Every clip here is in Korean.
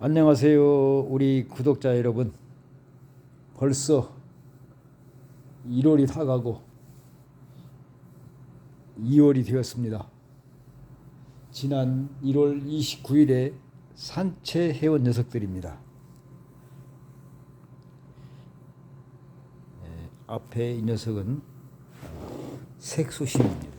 안녕하세요, 우리 구독자 여러분. 벌써 1월이 다 가고 2월이 되었습니다. 지난 1월 29일에 산채해온 녀석들입니다. 예, 앞에 이 녀석은 어, 색소심입니다.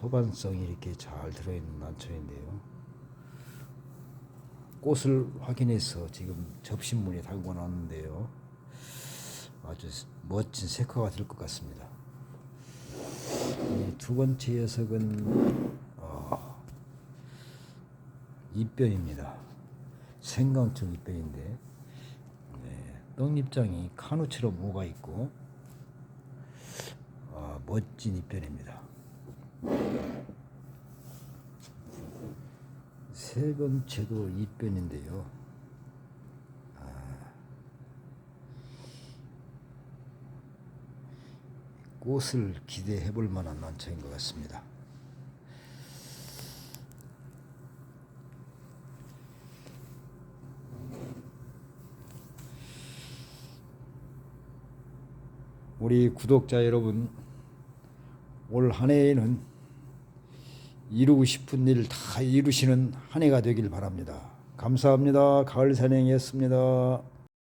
소반성이 이렇게 잘 들어있는 난초인데요. 꽃을 확인해서 지금 접신문에 달고 놨는데요. 아주 멋진 색화가 될 것 같습니다. 이두 번째 녀석은 어, 입변입니다. 생강청 입변인데 네, 떡잎장이 카누처럼 모가 있고 아, 멋진 입변입니다. 세 번째도 입변인데요. 아, 꽃을 기대해 볼 만한 난초인 것 같습니다. 우리 구독자 여러분, 올 한 해에는 이루고 싶은 일 다 이루시는 한 해가 되길 바랍니다. 감사합니다. 가을 산행이었습니다.